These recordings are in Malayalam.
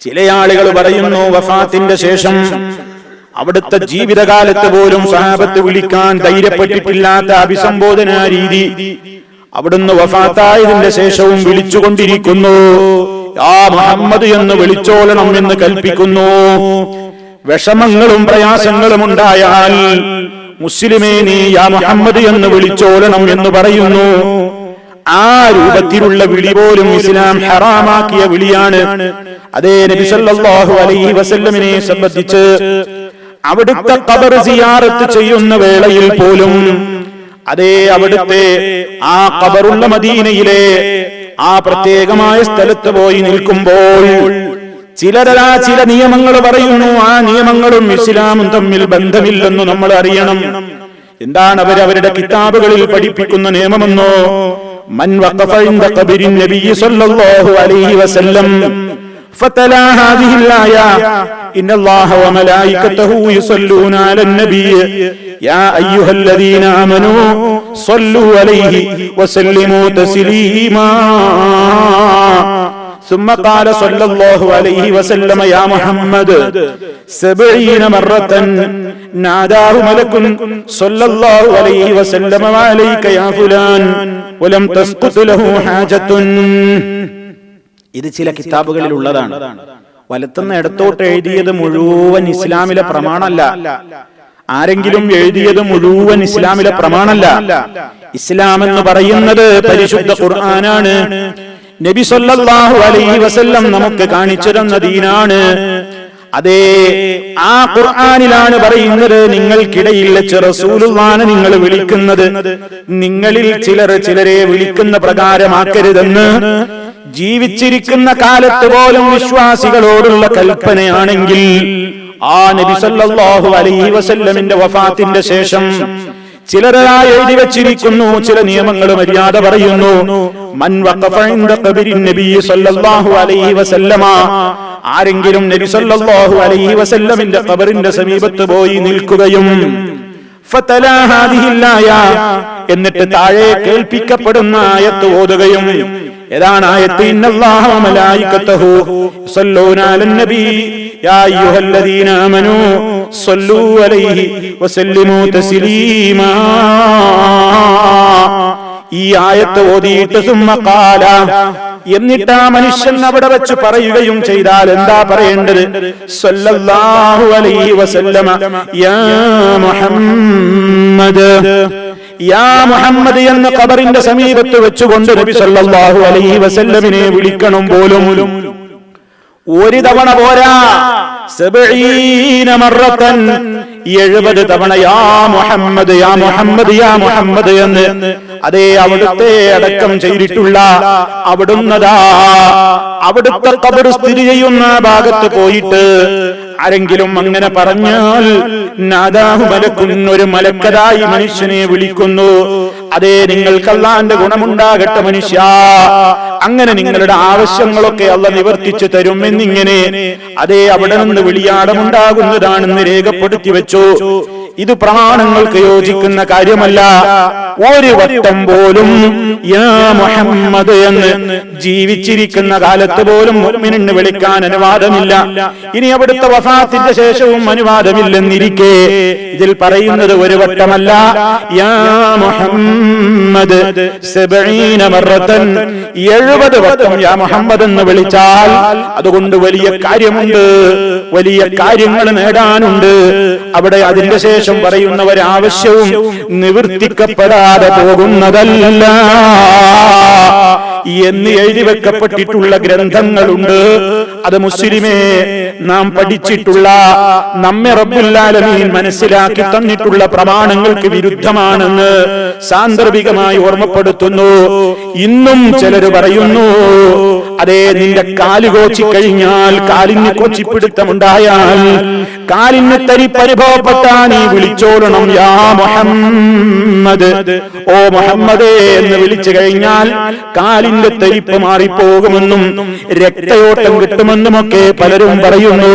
ചില ആളുകൾ പറയുന്നു വഫാത്തിന്റെ ശേഷം അവിടുത്തെ ജീവിതകാലത്ത് പോലും സഹാബത്ത് വിളിക്കാൻ ധൈര്യപ്പെട്ടിട്ടില്ലാത്ത അഭിസംബോധന രീതി അവിടുന്ന് വഫാത്തായതിന്റെ ശേഷവും വിളിച്ചുകൊണ്ടിരിക്കുന്നു. ആ മുഹമ്മദ് എന്ന് വിളിച്ചോളണം എന്ന് കൽപ്പിക്കുന്നു. വിഷമങ്ങളും പ്രയാസങ്ങളും ഉണ്ടായാൽ മുസ്ലിമേ നീ യാ മുഹമ്മദ് എന്ന് വിളിച്ചോളണം എന്ന് പറയുന്നു. ആ രൂപത്തിലുള്ള വിളി പോലും ഇസ്ലാം ഹറാമാക്കിയ വിളിയാണ്. അതേ നബി സല്ലല്ലാഹു അലൈഹി വസല്ലമിനെ സംബന്ധിച്ച് അവിടുത്തെ ഖബർ സിയാറത്ത് ചെയ്യുന്ന വേളയിൽ പോലും അതേ അവിടുത്തെ ആ ഖബറുള്ള മദീനയിലെ ആ പ്രത്യേകമായ സ്ഥലത്ത് പോയി നിൽക്കുമ്പോൾ ചിലരാ ചില നിയമങ്ങൾ പറയുന്നു ആ നിയമങ്ങളും ഇസ്ലാമും തമ്മിൽ ബന്ധമില്ലെന്ന് നമ്മൾ അറിയണം. എന്താണ് അവർ അവരുടെ കിതാബുകളിൽ പഠിപ്പിക്കുന്ന നിയമമെന്നോ? മൻ വഖഫ ഇൻദ നബി സല്ലല്ലാഹു അലൈഹി വസല്ലം فتلا هذه الآية إن الله وملائكته يصلون على النبي يا أيها الذين آمنوا صلوا عليه وسلموا تسليما ثم قال صلى الله عليه وسلم يا محمد سبعين مرة ناداه ملك صلى الله عليه وسلم وعليك يا فلان ولم تسقط له حاجة ഇത് ചില കിതാബുകളിൽ ഉള്ളതാണ് വലത്തുനിന്ന് ഇടത്തോട്ട് എഴുതിയത് മുഴുവൻ ഇസ്ലാമിലെ പ്രമാണല്ല ആരെങ്കിലും എഴുതിയത് മുഴുവൻ ഇസ്ലാമിലെ പ്രമാണല്ല ഇസ്ലാം എന്ന് പറയുന്നത് പരിശുദ്ധ ഖുർആനാണ്. നബി സല്ലല്ലാഹു അലൈഹി വസല്ലം നമുക്ക് കാണിച്ചു തന്ന ദീനാണ്. അതേ ആ ഖുർആനിലാണ് പറയുന്നത് നിങ്ങൾക്കിടയിൽ വെച്ച് റസൂലുള്ളാനെ നിങ്ങൾ വിളിക്കുന്നത്. നിങ്ങളിൽ ചിലർ ചിലരെ വിളിക്കുന്ന പ്രകാരമാക്കരുതെന്ന് ജീവിച്ചിരിക്കുന്ന കാലത്ത് പോലും വിശ്വാസികളോടുള്ള കൽപ്പനയാണെങ്കിൽ ആ നബി സല്ലല്ലാഹു അലൈഹി വസല്ലമിന്റെ വഫാത്തിന്റെ ശേഷം ചിലരായി എഴുതി വെച്ചിരിക്കുന്നു ചില നിയമങ്ങൾ മര്യാദ പറയുന്നു. മൻ വഖഫ ഇൻദ ഖബരി നബി സല്ലല്ലാഹു അലൈഹി വസല്ലമ. ആരെങ്കിലും നബി സല്ലല്ലാഹു അലൈഹി വസല്ലമിന്റെ ഖബറിന്റെ സമീപത്ത് പോയി നിൽക്കുകയും എന്നിട്ട് താഴെ കേൾപ്പിക്കപ്പെടുന്ന ആയത്ത് ഓതുകയും ഏതാണ് ആയത്ത്? യാ അയ്യുഹല്ലദീന ആമനൂ. അലൈഹി തസ്ലീമാ. ഈ ആയത്ത് ഓതിയിട്ട് സുമ്മക്കാല എന്നിട്ട് ആ മനുഷ്യൻ അവിടെ വെച്ച് പറയുകയും ചെയ്താൽ എന്താ പറയേണ്ടത്? സല്ലല്ലാഹു അലൈഹി വസല്ലമ. യാ മുഹമ്മദ്. യാ മുഹമ്മദ് എന്ന ഖബറിന്റെ സമീപത്ത് വെച്ചുകൊണ്ട് നബി സല്ലല്ലാഹു അലൈഹി വസല്ലമിനെ വിളിക്കണം പോലും. ഒരു തവണ പോരാ. എഴുപത് തവണ യാ മുഹമ്മദ് യാ മുഹമ്മദ് യാ മുഹമ്മദ് എന്ന്. അതേ അവിടുത്തെ അടക്കം ചെയ്തിട്ടുള്ള അവിടുന്നതാ. അവിടുത്തെ കബർ സ്ഥിതി ചെയ്യുന്ന ഭാഗത്ത് പോയിട്ട് ആരെങ്കിലും അങ്ങനെ പറഞ്ഞാൽ നാദാഹു മലക്കുൻ ഒരു മലക്കതായി മനുഷ്യനെ വിളിക്കുന്നു. അതേ നിങ്ങൾക്ക് ഗുണമുണ്ടാകട്ടെ മനുഷ്യ. അങ്ങനെ നിങ്ങളുടെ ആവശ്യങ്ങളൊക്കെ അല്ല നിവർത്തിച്ചു തരും എന്നിങ്ങനെ അതേ അവിടെ നിന്ന് വിളിയാടമുണ്ടാകുന്നതാണെന്ന് രേഖപ്പെടുത്തി വെച്ചു. ഇത് പ്രമാണങ്ങൾക്ക് യോജിക്കുന്ന കാര്യമല്ല. ഒരു വട്ടം പോലും യാ മുഹമ്മദ് എന്ന് ജീവിച്ചിരിക്കുന്ന കാലത്ത് പോലും മുഅ്മിനിന് വിളിക്കാൻ അനുവാദമില്ല. ഇനി അവിടുത്തെ വഫാത്തിന്റെ ശേഷവും അനുവാദമില്ലെന്നിരിക്കെ ഇതിൽ പറയുന്നത് ഒരു വട്ടമല്ല യാ മുഹമ്മദ് മറത്തൻ എഴുപത് വട്ടം യാ മുഹമ്മദ് എന്ന് വിളിച്ചാൽ അതുകൊണ്ട് വലിയ കാര്യമുണ്ട്. വലിയ കാര്യങ്ങൾ നേടാനുണ്ട്. അവിടെ അതിന്റെ ശേഷം പറയുന്ന ഒരാവശ്യവും നിവർത്തിക്കപ്പെടാതെ പോകുന്നതല്ല. എന്ന് എഴുതി വെക്കപ്പെട്ടിട്ടുള്ള ഗ്രന്ഥങ്ങളുണ്ട്. അത് മുസ്ലിമേ നാം പഠിച്ചിട്ടുള്ള നമ്മെ റബ്ബുല്ലാലമീൻ മനസ്സിലാക്കി തന്നിട്ടുള്ള പ്രമാണങ്ങൾക്ക് വിരുദ്ധമാണെന്ന് സാന്ദർഭികമായി ഓർമ്മപ്പെടുത്തുന്നു. ഇന്നും ചിലർ പറയുന്നു അതേ നിന്റെ കാൽ കോച്ചി കഴിഞ്ഞാൽ കാലിന് കൊച്ചിപ്പിടുത്തമുണ്ടായാൽ കാലിന് തരിപ്പ് അനുഭവപ്പെട്ടാ നീ വിളിച്ചോളണം യാ മുഹമ്മദ്. ഓ മുഹമ്മദേ എന്ന് വിളിച്ചു കഴിഞ്ഞാൽ കാലിന്റെ തരിപ്പ് മാറിപ്പോകുമെന്നും രക്തയോട്ടം കിട്ടുമെന്നുമൊക്കെ പലരും പറയുന്നു.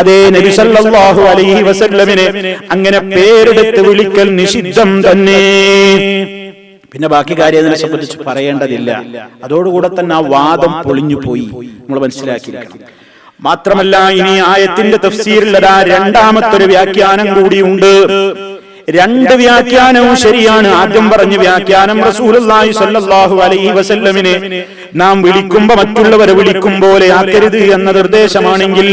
അതേ നബിസല്ലാഹു അലൈഹി വസല്ലമിനെ അങ്ങനെ പേരെടുത്ത് വിളിക്കൽ നിഷിദ്ധം തന്നെ. പിന്നെ ബാക്കി കാര്യം അതിനെ സംബന്ധിച്ച് പറയേണ്ടതില്ല. അതോടുകൂടെ തന്നെ ആ വാദം പൊളിഞ്ഞു പോയി. നമ്മൾ മനസ്സിലാക്കിയിരിക്കണം. മാത്രമല്ല ഇനി ആയത്തിന്റെ തഫ്സീരിലതാ രണ്ടാമത്തെ ഒരു വ്യാഖ്യാനം കൂടിയുണ്ട് രണ്ട് വ്യാഖ്യാനവും ശരിയാണ്. ആദ്യം പറഞ്ഞ വ്യാഖ്യാനം റസൂലുള്ളാഹി സ്വല്ലല്ലാഹു അലൈഹി വസല്ലമിനെ നാം വിളിക്കുമ്പോ മറ്റുള്ളവരെ വിളിക്കും പോലെ ആക്കരുത് എന്ന നിർദ്ദേശമാണെങ്കിൽ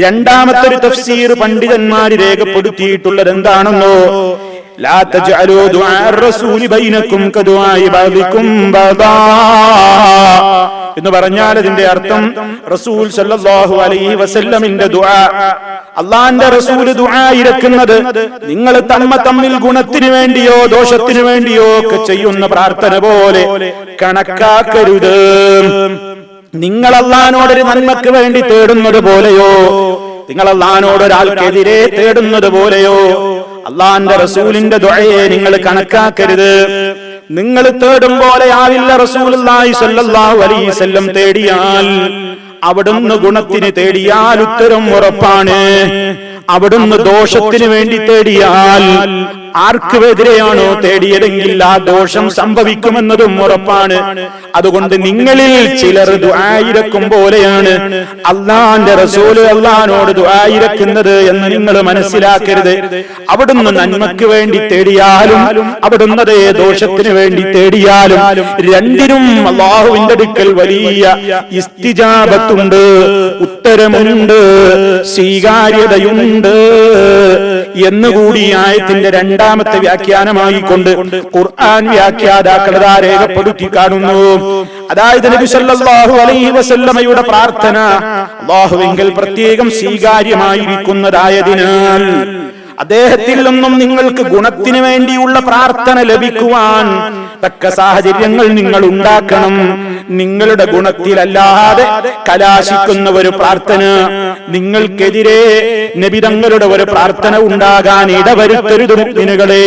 രണ്ടാമത്തെ ഒരു തഫ്സീർ പണ്ഡിതന്മാര് രേഖപ്പെടുത്തിയിട്ടുള്ളത് എന്താണെന്നോ റസൂലി എന്ന് പറഞ്ഞാൽ അതിന്റെ അർത്ഥം റസൂൽ സല്ലല്ലാഹു അലൈഹി വസല്ലമിന്റെ ദുആ. അള്ളാന്റെ റസൂൽ ദുആ ഇരക്കുന്നത് നിങ്ങൾ തമ്മ തമ്മിൽ ഗുണത്തിനു വേണ്ടിയോ ദോഷത്തിനു വേണ്ടിയോ ഒക്കെ ചെയ്യുന്ന പ്രാർത്ഥന പോലെ കണക്കാക്കരുത്. നിങ്ങൾ അള്ളഹാനോടൊരു നന്മക്ക് വേണ്ടി തേടുന്നത് പോലെയോ നിങ്ങൾ അള്ളഹാനോട് ഒരാൾക്കെതിരെ തേടുന്നത് പോലെയോ അള്ളാന്റെ റസൂലിന്റെ ദുഴയെ നിങ്ങൾ കണക്കാക്കരുത്. നിങ്ങൾ തേടും പോലെ ആവില്ല റസൂലുള്ളാഹി സ്വല്ലല്ലാഹു അലൈഹി വസല്ലം തേടിയാൽ അവിടുന്ന് ഗുണത്തിന് തേടിയാൽ ഉത്തരം ഉറപ്പാണ്. അവിടുന്ന് ദോഷത്തിന് വേണ്ടി തേടിയാൽ ആർക്കുമെതിരെയാണോ തേടിയതെങ്കിൽ ആ ദോഷം സംഭവിക്കുമെന്നതും ഉറപ്പാണ്. അതുകൊണ്ട് നിങ്ങളിൽ ചിലർ ദുആയിരക്കും പോലെയാണ്. അള്ളാന്റെ റസൂൽ അള്ളഹാനോട് ദുആയിരക്കുന്നത് എന്ന് നിങ്ങൾ മനസ്സിലാക്കരുത്. അവിടുന്ന് നന്മയ്ക്ക് വേണ്ടി തേടിയാലും അവിടുന്ന് അതേ ദോഷത്തിന് വേണ്ടി തേടിയാലും രണ്ടിനും അള്ളാഹുവിന്റെ അടുക്കൽ വലിയ ഇസ്തിജാബത്തുണ്ട് ഉത്തരമുണ്ട് സ്വീകാര്യതയുണ്ട്. എന്നുകൂടി ആയത്തിന്റെ രണ്ടാമത്തെ വ്യാഖ്യാനമായിക്കൊണ്ട് ഖുർആൻ വ്യാഖ്യാതാക്കളതാ രേഖപ്പെടുത്തി കാണുന്നു. അതായത് നബി സല്ലല്ലാഹു അലൈഹി വസല്ലമയുടെ പ്രാർത്ഥന അള്ളാഹുവെങ്കിൽ പ്രത്യേകം സ്വീകാര്യമായിരിക്കുന്നതായതിനാൽ അദ്ദേഹത്തിൽ നിന്നും നിങ്ങൾക്ക് ഗുണത്തിന് വേണ്ടിയുള്ള പ്രാർത്ഥന ലഭിക്കുവാൻ തക്ക സാഹചര്യങ്ങൾ നിങ്ങൾ ഉണ്ടാക്കണം. നിങ്ങളുടെ ഗുണത്തിലല്ലാതെ കലാശിക്കുന്ന ഒരു പ്രാർത്ഥന നിങ്ങൾക്കെതിരെ നബിതങ്ങളുടെ ഒരു പ്രാർത്ഥന ഉണ്ടാകാൻ ഇടവരുത്തരുത് മുഗ്മിനുകളെ.